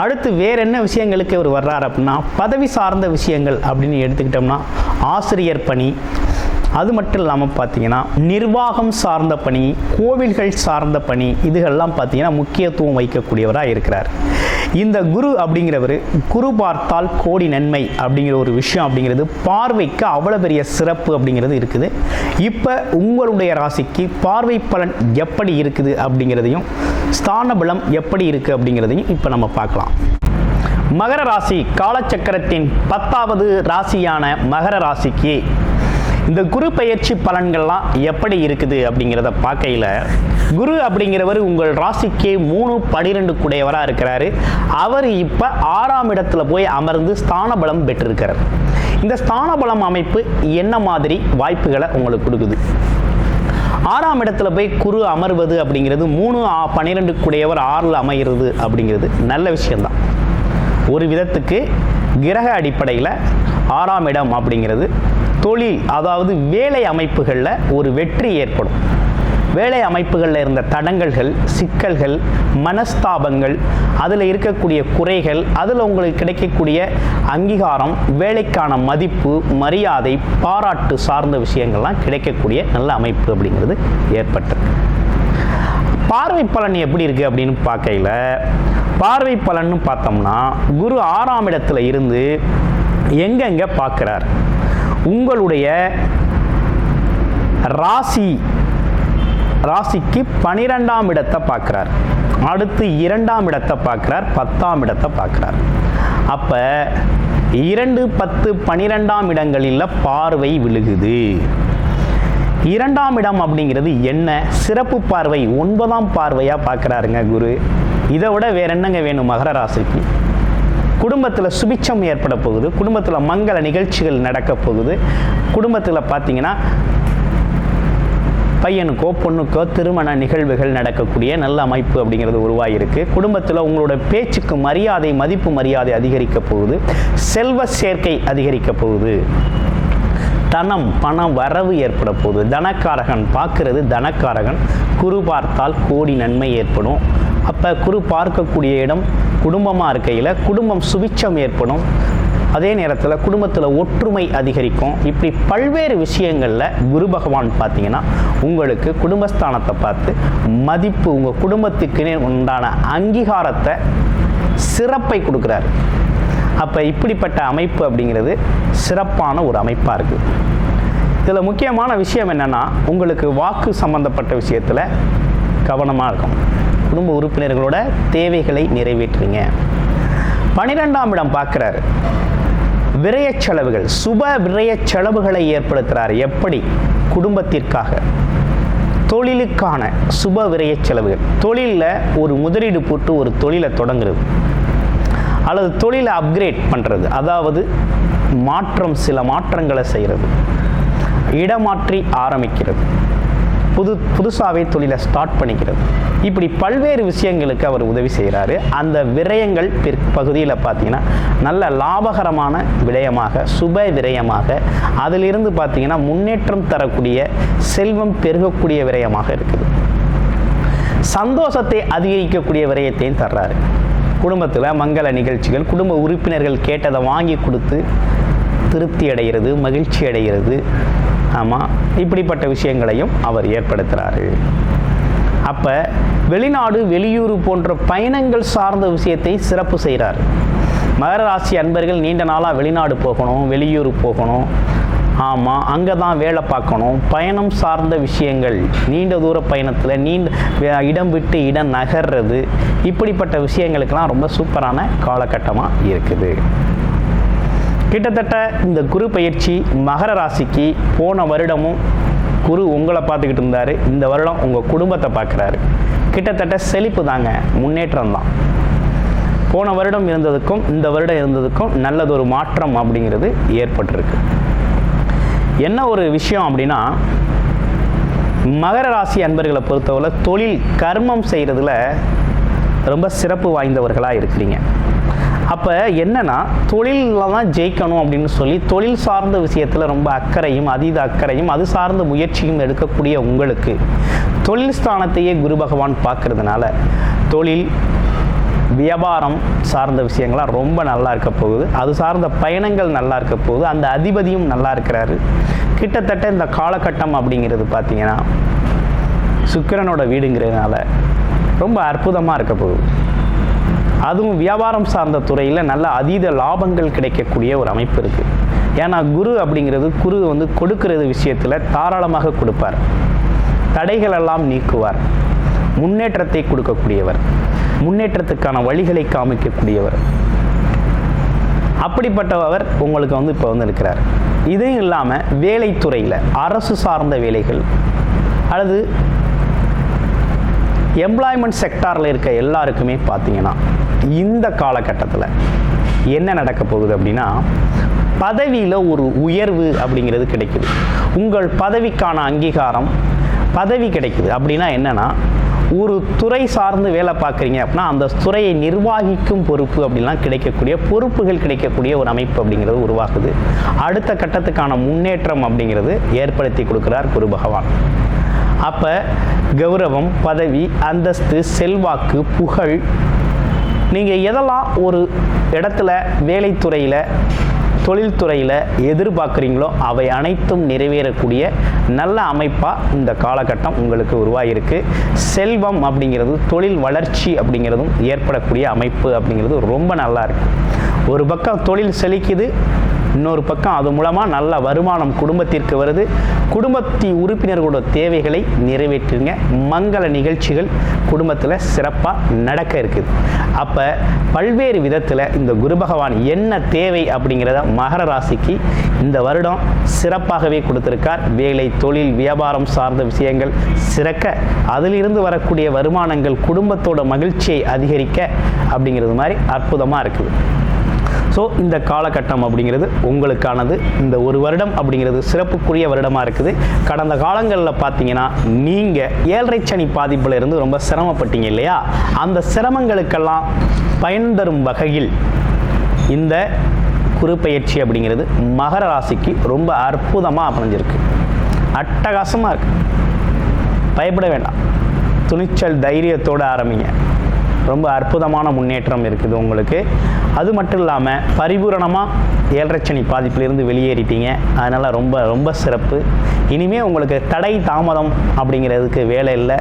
அடுத்து வேற என்ன விஷயங்களுக்கு அவர் வர்றார் அப்படின்னா பதவி சார்ந்த விஷயங்கள் அப்படின்னு எடுத்துக்கிட்டோம்னா ஆசிரியர் பணி. அது மட்டும் இல்லாமல் பார்த்தீங்கன்னா நிர்வாகம் சார்ந்த பணி கோவில்கள் சார்ந்த பணி இதுகள்லாம் பார்த்தீங்கன்னா முக்கியத்துவம் வைக்கக்கூடியவராக இருக்கிறார். இந்த குரு அப்படிங்கிறவர் குரு பார்த்தால் கோடி நன்மை அப்படிங்கிற ஒரு விஷயம் அப்படிங்கிறது பார்வைக்கு அவ்வளோ பெரிய சிறப்பு அப்படிங்கிறது இருக்குது. இப்போ உங்களுடைய ராசிக்கு பார்வை பலன் எப்படி இருக்குது அப்படிங்கிறதையும் ஸ்தான பலம் எப்படி இருக்குது அப்படிங்கிறதையும் இப்போ நம்ம பார்க்கலாம். மகர ராசி காலச்சக்கரத்தின் பத்தாவது ராசியான மகர ராசிக்கு இந்த குரு பயிற்சி பலன்கள்லாம் எப்படி இருக்குது அப்படிங்கிறத பார்க்கையில் குரு அப்படிங்கிறவர் உங்கள் ராசிக்கே மூணு பனிரெண்டு கூடையவராக இருக்கிறாரு. அவர் இப்போ ஆறாம் இடத்துல போய் அமர்ந்து ஸ்தான பலம் பெற்றிருக்கிறார். இந்த ஸ்தான பலம் அமைப்பு என்ன மாதிரி வாய்ப்புகளை உங்களுக்கு கொடுக்குது? ஆறாம் இடத்துல போய் குரு அமர்வது அப்படிங்கிறது மூணு பன்னிரெண்டு கூடையவர் ஆறில் அமைகிறது அப்படிங்கிறது நல்ல விஷயம்தான். ஒரு விதத்துக்கு கிரக அடிப்படையில் ஆறாம் இடம் அப்படிங்கிறது தொழில் அதாவது வேலை அமைப்புகளில் ஒரு வெற்றி ஏற்படும். வேலை அமைப்புகளில் இருந்த தடங்கல்கள் சிக்கல்கள் மனஸ்தாபங்கள் அதில் இருக்கக்கூடிய குறைகள் அதில் உங்களுக்கு கிடைக்கக்கூடிய அங்கீகாரம் வேலைக்கான மதிப்பு மரியாதை பாராட்டு சார்ந்த விஷயங்கள்லாம் கிடைக்கக்கூடிய நல்ல அமைப்பு அப்படிங்கிறது ஏற்பட்டது பார்வை பலன் எப்படி இருக்குது அப்படின்னு பார்க்கையில் பார்வை பலன்னு பார்த்தோம்னா குரு ஆறாம் இடத்துல இருந்து எங்கெங்கே பார்க்குறார்? உங்களுடைய ராசி ராசிக்கு பனிரெண்டாம் இடத்தை பார்க்குறார். அடுத்து இரண்டாம் இடத்தை பார்க்குறார் பத்தாம் இடத்தை பார்க்குறார். அப்போ இரண்டு பத்து பனிரெண்டாம் இடங்களில் பார்வை விழுகுது. இரண்டாம் இடம் அப்படிங்கிறது என்ன? சிறப்பு பார்வை ஒன்பதாம் பார்வையாக பார்க்குறாருங்க குரு. இதை விட வேற என்னங்க வேணும் மகர ராசிக்கு? குடும்பத்தில் சுபிச்சம் ஏற்பட போகுது குடும்பத்தில் மங்கள நிகழ்ச்சிகள் நடக்க போகுது. குடும்பத்தில் பார்த்தீங்கன்னா பையனுக்கோ பொண்ணுக்கோ திருமண நிகழ்வுகள் நடக்கக்கூடிய நல்ல அமைப்பு அப்படிங்கிறது உருவாகியிருக்கு குடும்பத்தில் உங்களோட பேச்சுக்கு மரியாதை மதிப்பு மரியாதை அதிகரிக்க போகுது. செல்வ சேர்க்கை அதிகரிக்க போகுது. தனம் பணம் வரவு ஏற்பட போகுது. தனக்காரகன் பார்க்கறது தனக்காரகன். குரு பார்த்தால் கோடி நன்மை ஏற்படும். அப்போ குரு பார்க்கக்கூடிய இடம் குடும்பமாக இருக்கையில் குடும்பம் சுபிச்சம் ஏற்படும். அதே நேரத்தில் குடும்பத்தில் ஒற்றுமை அதிகரிக்கும். இப்படி பல்வேறு விஷயங்களில் குரு பகவான் பார்த்தீங்கன்னா உங்களுக்கு குடும்பஸ்தானத்தை பார்த்து மதிப்பு உங்கள் குடும்பத்துக்குனே உண்டான அங்கீகாரத்தை சிறப்பை கொடுக்குறாரு. அப்போ இப்படிப்பட்ட அமைப்பு அப்படிங்கிறது சிறப்பான ஒரு அமைப்பாக இருக்குது இதில் முக்கியமான விஷயம் என்னென்னா உங்களுக்கு வாக்கு சம்பந்தப்பட்ட விஷயத்தில் கவனமாக இருக்கும் குடும்ப உறுப்பினர்களோட தேவைகளை நிறைவேற்றுங்க. பனிரெண்டாம் இடம் பார்க்குறாரு. விரயச் செலவுகள் சுப விரயச் செலவுகளை ஏற்படுத்துகிறார் எப்படி? குடும்பத்திற்காக. தொழிலுக்கான சுப விரயச் செலவுகள் தொழிலில் ஒரு முதலீடு போட்டு ஒரு தொழிலை தொடங்குறது. அல்லது தொழிலை அப்கிரேட் பண்ணுறது அதாவது மாற்றம் சில மாற்றங்களை செய்கிறது இடமாற்றி ஆரம்பிக்கிறது. புது புதுசாகவே தொழிலை ஸ்டார்ட் பண்ணிக்கிறது. இப்படி பல்வேறு விஷயங்களுக்கு அவர் உதவி செய்கிறாரு அந்த விரயங்கள் பிற்பகுதியில் பார்த்தீங்கன்னா நல்ல லாபகரமான விடயமாக சுப விரயமாக அதிலிருந்து பார்த்தீங்கன்னா முன்னேற்றம் தரக்கூடிய செல்வம் பெருகக்கூடிய விரயமாக இருக்குது. சந்தோஷத்தை அதிகரிக்கக்கூடிய விரயத்தையும் தர்றாரு. குடும்பத்தில் மங்கள நிகழ்ச்சிகள் குடும்ப உறுப்பினர்கள் கேட்டதை வாங்கி கொடுத்து திருப்தி அடைகிறது மகிழ்ச்சி அடைகிறது. ஆமாம் இப்படிப்பட்ட விஷயங்களையும் அவர் ஏற்படுத்துகிறாரு அப்போ வெளிநாடு வெளியூர் போன்ற பயணங்கள் சார்ந்த விஷயத்தை சிறப்பு செய்கிறார் மகர ராசி அன்பர்கள் நீண்ட நாளாக வெளிநாடு போகணும் வெளியூர் போகணும். ஆமாம் அங்கே தான் வேலை பார்க்கணும். பயணம் சார்ந்த விஷயங்கள் நீண்ட தூர பயணத்தில் நீண்ட இடம் விட்டு இடம் நகர்றது இப்படிப்பட்ட விஷயங்களுக்கெல்லாம் ரொம்ப சூப்பரான காலகட்டமாக இருக்குது. கிட்டத்தட்ட இந்த குரு பயிற்சி மகர ராசிக்கு போன வருடமும் குரு உங்களை பார்த்துக்கிட்டு இருந்தார். இந்த வருடம் உங்கள் குடும்பத்தை பார்க்குறாரு. கிட்டத்தட்ட செழிப்பு தாங்க முன்னேற்றம் தான். போன வருடம் இருந்ததுக்கும் இந்த வருடம் இருந்ததுக்கும் நல்லதொரு மாற்றம் அப்படிங்கிறது ஏற்பட்டிருக்கு. என்ன ஒரு விஷயம் அப்படின்னா மகர ராசி அன்பர்களை பொறுத்தவரை தொழில் கர்மம் செய்கிறதுல ரொம்ப சிறப்பு வாய்ந்தவர்களாக இருக்கிறீங்க. அப்போ என்னன்னா தொழிலில் தான் ஜெயிக்கணும் அப்படின்னு சொல்லி தொழில் சார்ந்த விஷயத்தில் ரொம்ப அக்கறையும் அதீத அக்கறையும் அது சார்ந்த முயற்சியும் எடுக்கக்கூடிய உங்களுக்கு தொழில் ஸ்தானத்தையே குரு பகவான் பார்க்கறதுனால தொழில் வியாபாரம் சார்ந்த விஷயங்கள்லாம் ரொம்ப நல்லா இருக்க போகுது. அது சார்ந்த பயணங்கள் நல்லா இருக்க போகுது. அந்த அதிபதியும் நல்லா இருக்கிறாரு. கிட்டத்தட்ட இந்த காலகட்டம் அப்படிங்கிறது பார்த்தீங்கன்னா சுக்கிரனோட வீடுங்கிறதுனால ரொம்ப அற்புதமாக இருக்க போகுது. அதுவும் வியாபாரம் சார்ந்த துறையில் நல்ல அதீத லாபங்கள் கிடைக்கக்கூடிய ஒரு அமைப்பு இருக்குது ஏன்னா குரு அப்படிங்கிறது குரு வந்து கொடுக்கறது விஷயத்தில் தாராளமாக கொடுப்பார். தடைகளெல்லாம் நீக்குவார். முன்னேற்றத்தை கொடுக்கக்கூடியவர். முன்னேற்றத்துக்கான வழிகளை காமிக்கக்கூடியவர். அப்படிப்பட்டவர் உங்களுக்கு வந்து இப்போ வந்து இருக்கிறார். இதையும் இல்லாமல் வேலைத்துறையில் அரசு சார்ந்த வேலைகள் அல்லது எம்ப்ளாய்மெண்ட் செக்டாரில் இருக்க எல்லாருக்குமே பார்த்தீங்கன்னா இந்த காலகட்டத்தில் என்ன நடக்க போகுது அப்படின்னா பதவியில் ஒரு உயர்வு அப்படிங்கிறது கிடைக்குது. உங்கள் பதவிக்கான அங்கீகாரம் பதவி கிடைக்குது. அப்படின்னா என்னென்னா ஒரு துறை சார்ந்து வேலை பார்க்குறீங்க அப்படின்னா அந்த துறையை நிர்வாகிக்கும் பொறுப்பு அப்படிலாம் கிடைக்கக்கூடிய பொறுப்புகள் கிடைக்கக்கூடிய ஒரு அமைப்பு அப்படிங்கிறது உருவாகுது. அடுத்த கட்டத்துக்கான முன்னேற்றம் அப்படிங்கிறது ஏற்படுத்தி கொடுக்குறார் குரு பகவான். அப்போ கௌரவம் பதவி அந்தஸ்து செல்வாக்கு புகழ் நீங்கள் எதெல்லாம் ஒரு இடத்துல வேலைத்துறையில் தொழில்துறையில் எதிர்பார்க்குறீங்களோ அவை அனைத்தும் நிறைவேறக்கூடிய நல்ல அமைப்பாக இந்த காலகட்டம் உங்களுக்கு உருவாகியிருக்கு. செல்வம் அப்படிங்கிறது தொழில் வளர்ச்சி அப்படிங்கிறதும் ஏற்படக்கூடிய அமைப்பு அப்படிங்கிறது ரொம்ப நல்லா இருக்கு. ஒரு பக்கம் தொழில் செழிக்குது இன்னொரு பக்கம் அது மூலமாக நல்ல வருமானம் குடும்பத்திற்கு வருது. குடும்பத்தி உறுப்பினர்களோட தேவைகளை நிறைவேற்றுங்க. மங்கள நிகழ்ச்சிகள் குடும்பத்தில் சிறப்பாக நடக்க இருக்குது. அப்போ பல்வேறு விதத்தில் இந்த குரு பகவான் என்ன தேவை அப்படிங்கிறத மகர ராசிக்கு இந்த வருடம் சிறப்பாகவே கொடுத்திருக்கார். வேலை தொழில் வியாபாரம் சார்ந்த விஷயங்கள் சிறக்க அதிலிருந்து வரக்கூடிய வருமானங்கள் குடும்பத்தோட மகிழ்ச்சியை அதிகரிக்க அப்படிங்கிறது மாதிரி அற்புதமாக இருக்குது. ஸோ இந்த காலகட்டம் அப்படிங்கிறது உங்களுக்கானது. இந்த ஒரு வருடம் அப்படிங்கிறது சிறப்புக்குரிய வருடமாக இருக்குது. கடந்த காலங்களில் பார்த்தீங்கன்னா நீங்கள் ஏழரை சனி பாதிப்பில் இருந்து ரொம்ப சிரமப்பட்டீங்க இல்லையா? அந்த சிரமங்களுக்கெல்லாம் பயன் தரும் வகையில் இந்த குறுப்பெயர்ச்சி அப்படிங்கிறது மகர ராசிக்கு ரொம்ப அற்புதமாக அமைஞ்சிருக்கு. அட்டகாசமாக இருக்கு. பயப்பட வேண்டாம். துணிச்சல் தைரியத்தோடு ஆரம்பிங்க. ரொம்ப அற்புதமான முன்னேற்றம் இருக்குது உங்களுக்கு. அது மட்டும் இல்லாமல் பரிபூரணமாக ஏழரைச்சனி பாதிப்பிலிருந்து வெளியேறிட்டீங்க. அதனால் ரொம்ப ரொம்ப சிறப்பு. இனிமேல் உங்களுக்கு தடை தாமதம் அப்படிங்கிறதுக்கு வேலை இல்லை.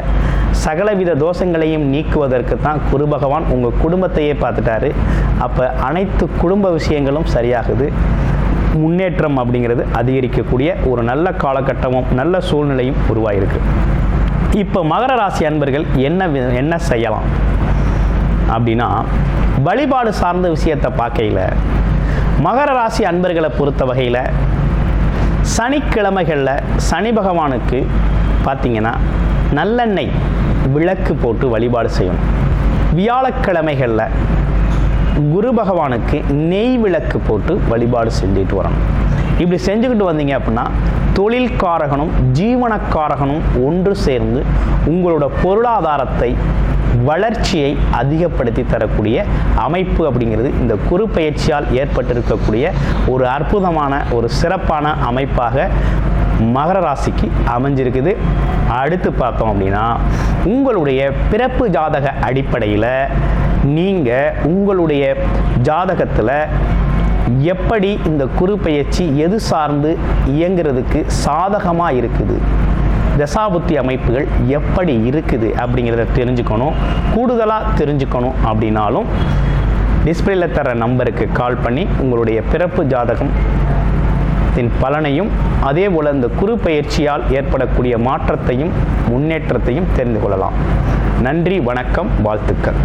சகலவித தோஷங்களையும் நீக்குவதற்கு தான் குரு பகவான் உங்கள் குடும்பத்தையே பார்த்துட்டாரு. அப்போ அனைத்து குடும்ப விஷயங்களும் சரியாகுது. முன்னேற்றம் அப்படிங்கிறது அதிகரிக்கக்கூடிய ஒரு நல்ல காலகட்டமும் நல்ல சூழ்நிலையும் உருவாயிருக்கு. இப்போ மகர ராசி அன்பர்கள் என்ன வி- என்ன செய்யலாம்? அப்படின்னா வழிபாடு சார்ந்த விஷயத்தை பார்க்கையில் மகர ராசி அன்பர்களை பொறுத்த வகையில் சனிக்கிழமைகளில் சனி பகவானுக்கு பார்த்திங்கன்னா நல்லெண்ணெய் விளக்கு போட்டு வழிபாடு செய்யணும். வியாழக்கிழமைகளில் குரு பகவானுக்கு நெய் விளக்கு போட்டு வழிபாடு செஞ்சுட்டு வரணும். இப்படி செஞ்சுக்கிட்டு வந்தீங்க அப்படின்னா தொழில்காரகனும் ஜீவனக்காரகனும் ஒன்று சேர்ந்து உங்களோட பொருளாதாரத்தை வளர்ச்சியை அதிகப்படுத்தி தரக்கூடிய அமைப்பு அப்படிங்கிறது இந்த குரு பயிற்சியால் ஏற்பட்டிருக்கக்கூடிய ஒரு அற்புதமான ஒரு சிறப்பான அமைப்பாக மகர ராசிக்கு அமைஞ்சிருக்குது. அடுத்து பார்த்தோம் அப்படின்னா உங்களுடைய பிறப்பு ஜாதக அடிப்படையில் நீங்கள் உங்களுடைய ஜாதகத்தில் எப்படி இந்த குறு பயிற்சி எது சார்ந்து இயங்குறதுக்கு சாதகமாக இருக்குது? தசாபுத்தி அமைப்புகள் எப்படி இருக்குது அப்படிங்கிறத தெரிஞ்சுக்கணும். கூடுதலாக தெரிஞ்சுக்கணும் அப்படின்னாலும் டிஸ்பிளேல தர நம்பருக்கு கால் பண்ணி உங்களுடைய பிறப்பு ஜாதகம் தின் பலனையும் அதே போல் இந்த குரு பயிற்சியால் ஏற்படக்கூடிய மாற்றத்தையும் முன்னேற்றத்தையும் தெரிந்து கொள்ளலாம். நன்றி வணக்கம் வாழ்த்துக்கள்.